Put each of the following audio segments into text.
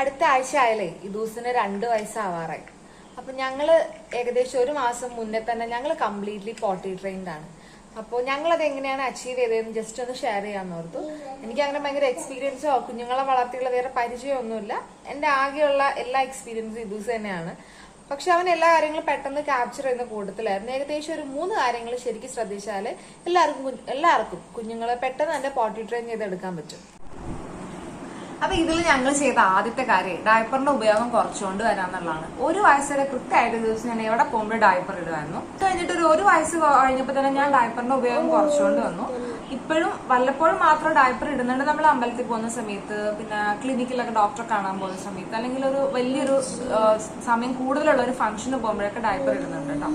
അടുത്ത ആഴ്ച ആയാലേ ഇദൂസിന് രണ്ട് വയസ്സാവാറായി. അപ്പൊ ഞങ്ങൾ ഏകദേശം ഒരു മാസം മുന്നേ തന്നെ ഞങ്ങൾ കംപ്ലീറ്റ്ലി പോട്ടി ട്രെയിൻഡ് ആണ്. അപ്പോൾ ഞങ്ങൾ അത് എങ്ങനെയാണ് അച്ചീവ് ചെയ്തതെന്ന് ജസ്റ്റ് ഒന്ന് ഷെയർ ചെയ്യാന്ന് ഓർത്തു. എനിക്ക് അങ്ങനെ ഭയങ്കര എക്സ്പീരിയൻസോ കുഞ്ഞുങ്ങളെ വളർത്തിയുള്ള വേറെ പരിചയമൊന്നുമില്ല. എന്റെ ആകെയുള്ള എല്ലാ എക്സ്പീരിയൻസും ഇദൂസ് തന്നെയാണ്. പക്ഷെ അവൻ എല്ലാ കാര്യങ്ങളും പെട്ടെന്ന് ക്യാപ്ചർ ചെയ്യുന്ന കൂട്ടത്തിലായിരുന്നു. ഏകദേശം ഒരു മൂന്ന് കാര്യങ്ങൾ ശരിക്കും ശ്രദ്ധിച്ചാൽ എല്ലാവർക്കും എല്ലാവർക്കും കുഞ്ഞുങ്ങളെ പെട്ടെന്ന് തന്നെ പോട്ടി ട്രെയിൻ ചെയ്തെടുക്കാൻ പറ്റും. അപ്പൊ ഇതിൽ ഞങ്ങൾ ചെയ്ത ആദ്യത്തെ കാര്യം ഡയപ്പറിന്റെ ഉപയോഗം കുറച്ചുകൊണ്ട് വരാന്നുള്ളതാണ്. ഒരു വയസ്സ് വരെ കൃത്യമായിട്ട് ദിവസം ഞാൻ എവിടെ പോകുമ്പോൾ ഡയപ്പർ ഇടുമായിരുന്നു കഴിഞ്ഞിട്ട് ഒരു ഒരു വയസ്സ് കഴിഞ്ഞപ്പോൾ തന്നെ ഞാൻ ഡയപ്പറിന്റെ ഉപയോഗം കുറച്ചുകൊണ്ട് വന്നു. ഇപ്പോഴും വല്ലപ്പോഴും മാത്രം ഡയപ്പർ ഇടുന്നുണ്ട് നമ്മൾ അമ്പലത്തിൽ പോകുന്ന സമയത്ത് പിന്നെ ക്ലിനിക്കിലൊക്കെ ഡോക്ടറെ കാണാൻ പോകുന്ന സമയത്ത് അല്ലെങ്കിൽ ഒരു വലിയൊരു സമയം കൂടുതലുള്ള ഒരു ഫംഗ്ഷന് പോകുമ്പോഴൊക്കെ ഡയപ്പർ ഇടുന്നുണ്ട് കേട്ടോ.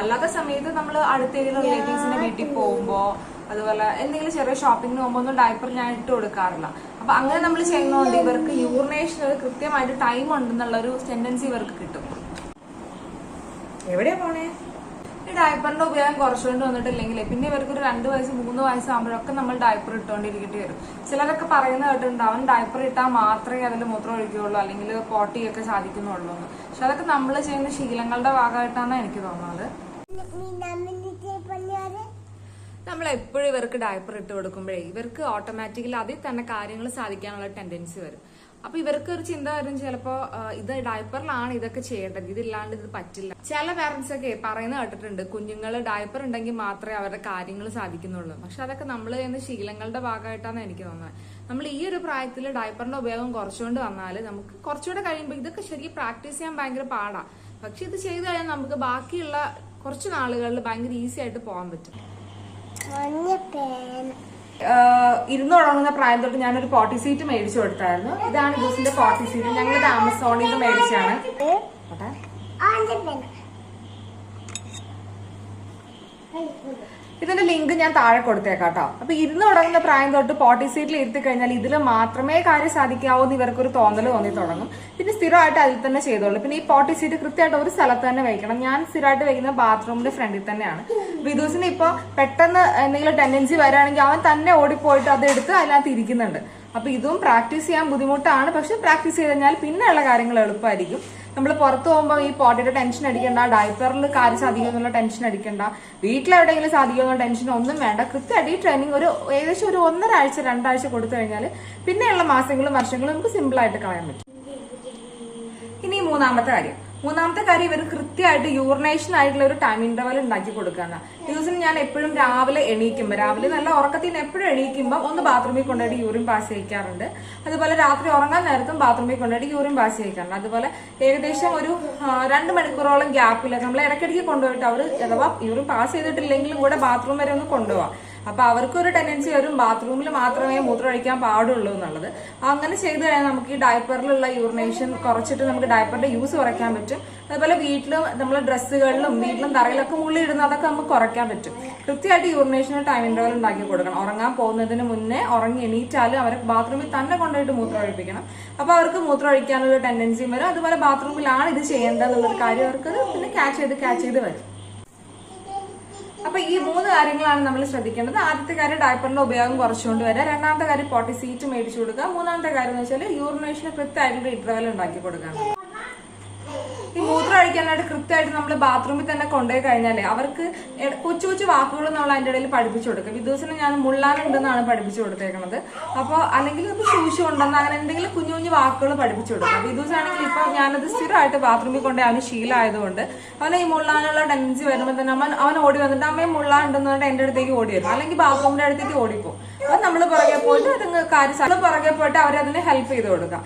അല്ലാത്ത സമയത്ത് നമ്മൾ അടുത്ത റിലേറ്റീവ്സിന്റെ വീട്ടിൽ പോകുമ്പോൾ അതുപോലെ എന്തെങ്കിലും ചെറിയ ഷോപ്പിങ്ങിന് പോകുമ്പോൾ ഒന്നും ഡയപ്പർ ഞാൻ ഇട്ട് കൊടുക്കാറില്ല. അപ്പൊ അങ്ങനെ നമ്മൾ ചെയ്യുന്നതുകൊണ്ട് ഇവർക്ക് യൂറിനേഷൻ ഒരു കൃത്യമായിട്ട് ടൈം ഉണ്ടെന്നുള്ള ഒരു ടെൻഡൻസി ഇവർക്ക് കിട്ടും. എവിടെയാ പോണേ? ഡയപ്പറിന്റെ ഉപയോഗം കുറച്ചുകൊണ്ട് വന്നിട്ടില്ലെങ്കിൽ പിന്നെ ഇവർക്ക് ഒരു രണ്ട് വയസ്സ് മൂന്ന് വയസ്സാകുമ്പോഴൊക്കെ നമ്മൾ ഡയപ്പർ ഇട്ടുകൊണ്ടിരിക്കേണ്ടി വരും. ചിലരൊക്കെ പറയുന്ന കേട്ടിട്ടുണ്ട് അവൻ ഡയപ്പർ ഇട്ടാൽ മാത്രമേ അതിൽ മൂത്രം ഒഴിക്കുകയുള്ളൂ അല്ലെങ്കിൽ പോട്ടിയൊക്കെ സാധിക്കുന്നുള്ളൂ എന്ന്. പക്ഷെ അതൊക്കെ നമ്മൾ ചെയ്യുന്ന ശീലങ്ങളുടെ ഭാഗമായിട്ടാണ് എനിക്ക് തോന്നുന്നത്. നമ്മൾ എപ്പോഴും ഇവർക്ക് ഡയപ്പർ ഇട്ട് കൊടുക്കുമ്പോഴേ ഇവർക്ക് ഓട്ടോമാറ്റിക്കലി അതിൽ തന്നെ കാര്യങ്ങൾ സാധിക്കാനുള്ള ടെൻഡൻസി വരും. അപ്പൊ ഇവർക്ക് ഒരു ചിന്ത വരും ചിലപ്പോ ഇത് ഡയപ്പറിലാണ് ഇതൊക്കെ ചെയ്യേണ്ടത്. ഇതില്ലാണ്ട് ഇത് പറ്റില്ല. ചില പാരന്റ്സ് ഒക്കെ പറയുന്ന കേട്ടിട്ടുണ്ട് കുഞ്ഞുങ്ങൾ ഡയപ്പർ ഉണ്ടെങ്കിൽ മാത്രമേ അവരുടെ കാര്യങ്ങൾ സാധിക്കുന്നുള്ളൂ. പക്ഷെ അതൊക്കെ നമ്മൾ ചെയ്യുന്ന ശീലങ്ങളുടെ ഭാഗമായിട്ടാണ് എനിക്ക് തോന്നുന്നത്. നമ്മൾ ഈ ഒരു പ്രായത്തിൽ ഡയപ്പറിന്റെ ഉപയോഗം കുറച്ചുകൊണ്ട് വന്നാൽ നമുക്ക് കുറച്ചുകൂടെ കഴിയുമ്പോൾ ഇതൊക്കെ ശരിക്കും പ്രാക്ടീസ് ചെയ്യാൻ ഭയങ്കര പാടാ. പക്ഷെ ഇത് ചെയ്തു കഴിഞ്ഞാൽ നമുക്ക് ബാക്കിയുള്ള കുറച്ച് നാളുകളിൽ ഭയങ്കര ഈസി ആയിട്ട് പോകാൻ പറ്റും. ഇരുന്ന് തുടങ്ങുന്ന പ്രായം തൊട്ട് ഞാനൊരു പോട്ടി സീറ്റ് മേടിച്ചു കൊടുത്തായിരുന്നു. ഇതാണ് ബൂസിന്റെ പോട്ടി സീറ്റ് ഞങ്ങൾ ആമസോണിൽ നിന്ന് മേടിച്ചാണ്. പോട്ടെ. ഇതിന്റെ ലിങ്ക് ഞാൻ താഴെ കൊടുത്തേക്കാം കേട്ടോ അപ്പൊ ഇരുന്ന് തുടങ്ങുന്ന പ്രായം തൊട്ട് പോട്ടി സീറ്റിൽ ഇരുത്തി കഴിഞ്ഞാൽ ഇതിൽ മാത്രമേ കാര്യം സാധിക്കാവൂ എന്ന് ഇവർക്കൊരു തോന്നൽ തോന്നി തുടങ്ങും. പിന്നെ സ്ഥിരമായിട്ട് അതിൽ തന്നെ ചെയ്തോളൂ. പിന്നെ ഈ പോട്ടി സീറ്റ് കൃത്യമായിട്ട് ഒരു സ്ഥലത്ത് തന്നെ വയ്ക്കണം ഞാൻ സ്ഥിരമായിട്ട് വയ്ക്കുന്ന ബാത്റൂമിന്റെ ഫ്രണ്ടിൽ തന്നെയാണ്. വിദൂസിന് ഇപ്പൊ പെട്ടെന്ന് എന്തെങ്കിലും ടെൻഡൻസി വരാണെങ്കിൽ അവൻ തന്നെ ഓടിപ്പോയിട്ട് അത് എടുത്ത് അതിനകത്ത് ഇരിക്കുന്നുണ്ട്. അപ്പൊ ഇതും പ്രാക്ടീസ് ചെയ്യാൻ ബുദ്ധിമുട്ടാണ്. പക്ഷെ പ്രാക്ടീസ് ചെയ്ത് കഴിഞ്ഞാൽ പിന്നെയുള്ള കാര്യങ്ങൾ എളുപ്പമായിരിക്കും. നമ്മൾ പുറത്തു പോകുമ്പോൾ ഈ പോട്ടിയുടെ ടെൻഷൻ അടിക്കണ്ട ഡയപ്പറിൽ കാര്യം സാധിക്കുന്നുള്ള ടെൻഷൻ അടിക്കണ്ട വീട്ടിലെവിടെയെങ്കിലും സാധിക്കുമെന്നുള്ള ടെൻഷൻ ഒന്നും വേണ്ട. കൃത്യമായിട്ട് ഈ ട്രെയിനിങ് ഒരു ഏകദേശം ഒരു ഒന്നര ആഴ്ച രണ്ടാഴ്ച കൊടുത്തു കഴിഞ്ഞാൽ പിന്നെയുള്ള മാസങ്ങളും വർഷങ്ങളും നമുക്ക് സിമ്പിൾ ആയിട്ട് കളയാൻ പറ്റും. ഇനി മൂന്നാമത്തെ കാര്യം. മൂന്നാമത്തെ കാര്യം ഇവർ കൃത്യമായിട്ട് യൂറിനേഷൻ ആയിട്ടുള്ള ഒരു ടൈം ഇന്റർവൽ ഉണ്ടാക്കി കൊടുക്കുന്ന ദിവസം ഞാൻ എപ്പോഴും രാവിലെ എണീക്കുമ്പോൾ രാവിലെ നല്ല ഉറക്കത്തിൽ നിന്ന് എപ്പോഴും എണീക്കുമ്പോൾ ഒന്ന് ബാത്റൂമിൽ കൊണ്ടുപോയിട്ട് യൂറിൻ പാസ് ചെയ്യിക്കാറുണ്ട്. അതുപോലെ രാത്രി ഉറങ്ങാൻ നേരത്തും ബാത്റൂമിൽ കൊണ്ടുപോയിട്ട് യൂറിൻ പാസ് ചെയ്യിക്കാറുണ്ട്. അതുപോലെ ഏകദേശം ഒരു രണ്ട് മണിക്കൂറോളം ഗ്യാപ്പിൽ നമ്മൾ ഇടയ്ക്കിടയ്ക്ക് കൊണ്ടുപോയിട്ട് അവർ അഥവാ യൂറിൻ പാസ് ചെയ്തിട്ടില്ലെങ്കിലും കൂടെ ബാത്റൂം വരെ ഒന്ന് കൊണ്ടുപോവാം. അപ്പൊ അവർക്കൊരു ടെൻഡൻസി വരും ബാത്റൂമിൽ മാത്രമേ മൂത്രമൊഴിക്കാൻ പാടുള്ളൂ എന്നുള്ളത്. അങ്ങനെ ചെയ്തു കഴിഞ്ഞാൽ നമുക്ക് ഈ ഡയപ്പറിലുള്ള യൂറിനേഷൻ കുറച്ചിട്ട് നമുക്ക് ഡയപ്പറിന്റെ യൂസ് കുറയ്ക്കാൻ പറ്റും. അതുപോലെ വീട്ടിലും നമ്മളെ ഡ്രസ്സുകളിലും വീട്ടിലും തറയിലൊക്കെ മുള്ളി ഇടുന്ന അതൊക്കെ നമുക്ക് കുറയ്ക്കാൻ പറ്റും. കൃത്യമായിട്ട് യൂറിനേഷന് ടൈം ഇന്റർവൽ ഉണ്ടാക്കി കൊടുക്കണം. ഉറങ്ങാൻ പോകുന്നതിന് മുന്നേ ഉറങ്ങി എണീറ്റാലും അവരെ ബാത്റൂമിൽ തന്നെ കൊണ്ടുപോയിട്ട് മൂത്രം ഒഴിപ്പിക്കണം അപ്പോൾ അവർക്ക് മൂത്രം ഒഴിക്കാനുള്ള ടെൻഡൻസിയും വരും. അതുപോലെ ബാത്റൂമിലാണ് ഇത് ചെയ്യേണ്ടതെന്നുള്ളൊരു കാര്യം അവർക്ക് പിന്നെ ക്യാച്ച് ചെയ്ത് ക്യാച്ച് ചെയ്ത് വരും. അപ്പൊ ഈ മൂന്ന് കാര്യങ്ങളാണ് നമ്മൾ ശ്രദ്ധിക്കേണ്ടത്. ആദ്യത്തെ കാര്യം ഡയപ്പറിന്റെ ഉപയോഗം കുറച്ചുകൊണ്ട് വരിക. രണ്ടാമത്തെ കാര്യം പോട്ടി സീറ്റ് മേടിച്ചു കൊടുക്കുക. മൂന്നാമത്തെ കാര്യം എന്ന് വെച്ചാൽ യൂറിനേഷന് കൃത്യമായിട്ടുള്ള ഇന്റർവെൽ ഉണ്ടാക്കി കൊടുക്കുക. ഒഴിക്കാനായിട്ട് കൃത്യമായിട്ട് നമ്മൾ ബാത്റൂമിൽ തന്നെ കൊണ്ടുപോയി കഴിഞ്ഞാലേ അവർക്ക് കൊച്ചു കൊച്ചു വാക്കുകൾ നമ്മൾ അതിന്റെ ഇടയിൽ പഠിപ്പിച്ചു കൊടുക്കും. വിദ്യൂസിന് ഞാൻ മുള്ളാനുണ്ടെന്നാണ് പഠിപ്പിച്ചു കൊടുത്തേക്കുന്നത് അപ്പോൾ അല്ലെങ്കിൽ അത് ശൂശു ഉണ്ടെന്ന് അങ്ങനെ എന്തെങ്കിലും കുഞ്ഞു കുഞ്ഞു വാക്കുകൾ പഠിപ്പിച്ചു കൊടുക്കും. വിദൂസാണെങ്കിൽ ആണെങ്കിൽ ഇപ്പൊ ഞാനത് സ്ഥിരമായിട്ട് ബാത്റൂമിൽ കൊണ്ട് അവന് ശീലമായതുകൊണ്ട് അവന് ഈ മുള്ളാനുള്ള ടെൻസി വരുമ്പോൾ തന്നെ അവൻ അവൻ ഓടി വന്നിട്ട് അമ്മയും മുള്ളാനുണ്ടെന്ന് പറഞ്ഞിട്ട് എന്റെ അടുത്തേക്ക് ഓടി വരും. അല്ലെങ്കിൽ ബാത്റൂമിന്റെ അടുത്തേക്ക് ഓടിപ്പോകും അപ്പം നമ്മൾ പുറകെ പോയിട്ട് അതങ്ങ് കാര്യം പുറകെ പോയിട്ട് അവരതിന് ഹെൽപ്പ് ചെയ്ത് കൊടുക്കാം.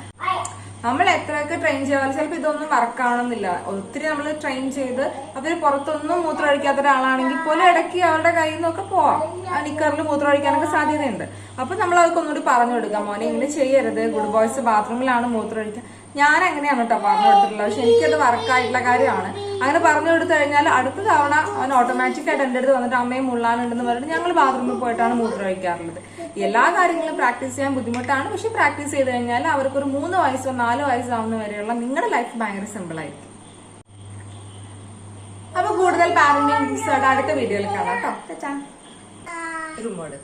നമ്മൾ എത്രയൊക്കെ ട്രെയിൻ ചെയ്താലും ചിലപ്പോൾ ഇതൊന്നും വർക്ക് ആവണമെന്നില്ല ഒത്തിരി നമ്മൾ ട്രെയിൻ ചെയ്ത് അവർ പുറത്തൊന്നും മൂത്രം ഒഴിക്കാത്ത ഒരാളാണെങ്കിൽ പോലും ഇടയ്ക്ക് അവരുടെ കയ്യിൽ നിന്നൊക്കെ പോവാം. നിക്കറിൽ മൂത്രം ഒഴിക്കാനൊക്കെ സാധ്യതയുണ്ട്. അപ്പൊ നമ്മൾ അവർക്ക് ഒന്നുകൂടി പറഞ്ഞു കൊടുക്കാം. മോനെ ഇങ്ങനെ ചെയ്യരുത്. ഗുഡ് ബോയ്സ് ബാത്റൂമിലാണ് മൂത്രം ഒഴിക്കുക ഞാൻ അങ്ങനെയാണ് കേട്ടോ പറഞ്ഞു കൊടുത്തിട്ടുള്ളത് പക്ഷെ എനിക്കത് വർക്കായിട്ടുള്ള കാര്യമാണ്. അങ്ങനെ പറഞ്ഞു കൊടുത്തു കഴിഞ്ഞാൽ അടുത്ത തവണ അവൻ ഓട്ടോമാറ്റിക്കായിട്ട് എന്റെ അടുത്ത് വന്നിട്ട് അമ്മയും മുള്ളാനുണ്ടെന്ന് പറഞ്ഞിട്ട് ഞങ്ങൾ ബാത്റൂമിൽ പോയിട്ടാണ് മൂത്രം ഒഴിക്കാറുള്ളത് എല്ലാ കാര്യങ്ങളും പ്രാക്ടീസ് ചെയ്യാൻ ബുദ്ധിമുട്ടാണ്. പക്ഷെ പ്രാക്ടീസ് ചെയ്ത് കഴിഞ്ഞാൽ അവർക്കൊരു മൂന്ന് വയസ്സോ നാല് വയസ്സാവുന്ന വരെയുള്ള നിങ്ങളുടെ ലൈഫ് ഭയങ്കര സിമ്പിളായിരിക്കും അപ്പൊ കൂടുതൽ പാരന്റിംഗ് അടുത്ത വീഡിയോയിൽ കാണാം കേട്ടോ റൂമോട്